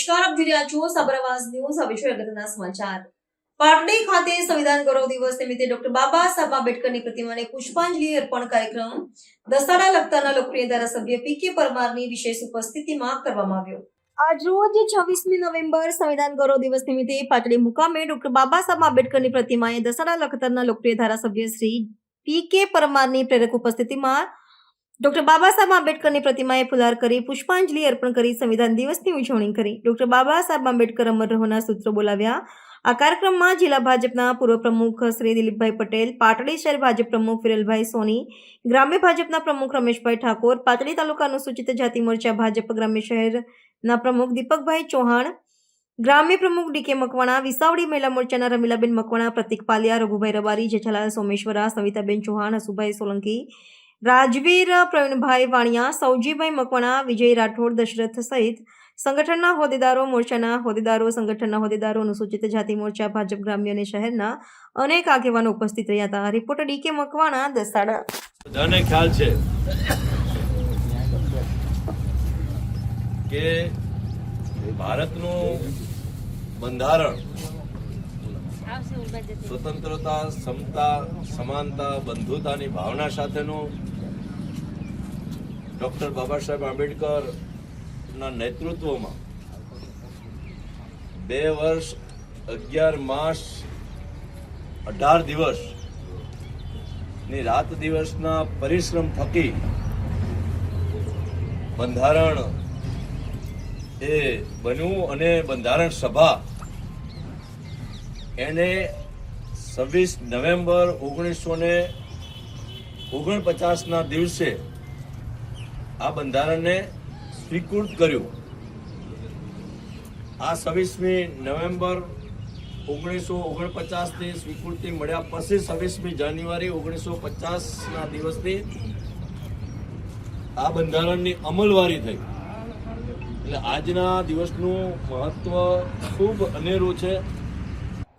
રહ્યા છો સાબરાવાસ ન્યૂઝ. હવે છે અગત્યના સમાચાર. પાટડી ખાતે સંવિધાન ગૌરવ દિવસ નિમિત્તે ડોક્ટર બાબા સાહેબ આંબેડકરની પ્રતિમાને પુષ્પાંજલિ અર્પણ કાર્યક્રમ દસાડા લગતાના લોકપ્રિય ધારાસભ્ય પી કે પરમારની વિશેષ ઉપસ્થિતિમાં કરવામાં આવ્યો. આજરોજ છવ્વીસમી નવેમ્બર સંવિધાન ગૌરવ દિવસ નિમિત્તે પાટડી મુકામે ડોક્ટર બાબા સાહેબ આંબેડકરની પ્રતિમાએ દસાડા લખતરના લોકપ્રિય ધારાસભ્ય શ્રી પી કે પરમારની પ્રેરક ઉપસ્થિતિમાં ડોક્ટર બાબા સાહેબ આંબેડકરની પ્રતિમાએ ફુલાર કરી, પુષ્પાંજલિ અર્પણ કરી, સંવિધાન દિવસની ઉજવણી કરી. ડોક્ટર બાબા સાહેબ આંબેડકર અમર રહોના સૂત્રો બોલાવ્યા. આ કાર્યક્રમમાં જિલ્લા ભાજપના પૂર્વ પ્રમુખ શ્રી દિલીપભાઈ પટેલ, પાટડી શહેર ભાજપ પ્રમુખ વિરલભાઈ સોની, ગ્રામ્ય ભાજપના પ્રમુખ રમેશભાઈ ઠાકોર, પાટડી તાલુકા અનુસૂચિત જાતિ મોરચા ભાજપ ગ્રામ્ય શહેરના પ્રમુખ દીપકભાઈ ચૌહાણ, ગ્રામ્ય પ્રમુખ ડીકે મકવાણા, વિસાવડી મહિલા મોરચાના રમીલાબેન મકવાણા, પ્રતિક પાલિયા, રઘુભાઈ રબારી, જેઠાલાલ સોમેશ્વરા, સવિતાબેન ચૌહાણ, હસુભાઈ સોલંકી રાજવીર, પ્રવીણભાઈ વાણિયા, સૌજીભાઈ મકવાણા, વિજય રાઠોડ, દશરથ સહિત સંગઠનના હોદ્દેદારો, મોરચાના હોદ્દેદારો, સંગઠનના હોદ્દેદારો, અનુસૂચિત જાતિ મોરચા, ભાજપ ગ્રામ્ય અને શહેરના અનેક આગેવાનો ઉપસ્થિત રહ્યા હતા. Reporter DK Makwana, Dasada. બધાને ખ્યાલ છે કે ભારતનું બંધારણ સ્વતંત્રતા, સમતા, સમાનતા, બંધુતાની ભાવના સાથેનું ડોક્ટર બાબા સાહેબ આંબેડકરના નેતૃત્વમાં બે વર્ષ, અગિયાર માસ, અઢાર દિવસની રાત દિવસના પરિશ્રમ થકી બંધારણ એ બન્યું અને બંધારણ સભા એને છવ્વીસ નવેમ્બર ઓગણીસો ને ઓગણપચાસના દિવસે આ બંધારણને સ્વીકૃત કર્યું. આ છવ્વીસમી નવેમ્બર ઓગણીસો ઓગણપચાસની સ્વીકૃતિ મળ્યા પછી છવ્વીસમી જાન્યુઆરી ઓગણીસો પચાસના દિવસથી આ બંધારણની અમલવારી થઈ. એટલે આજના દિવસનું મહત્વ ખૂબ અનેરું છે.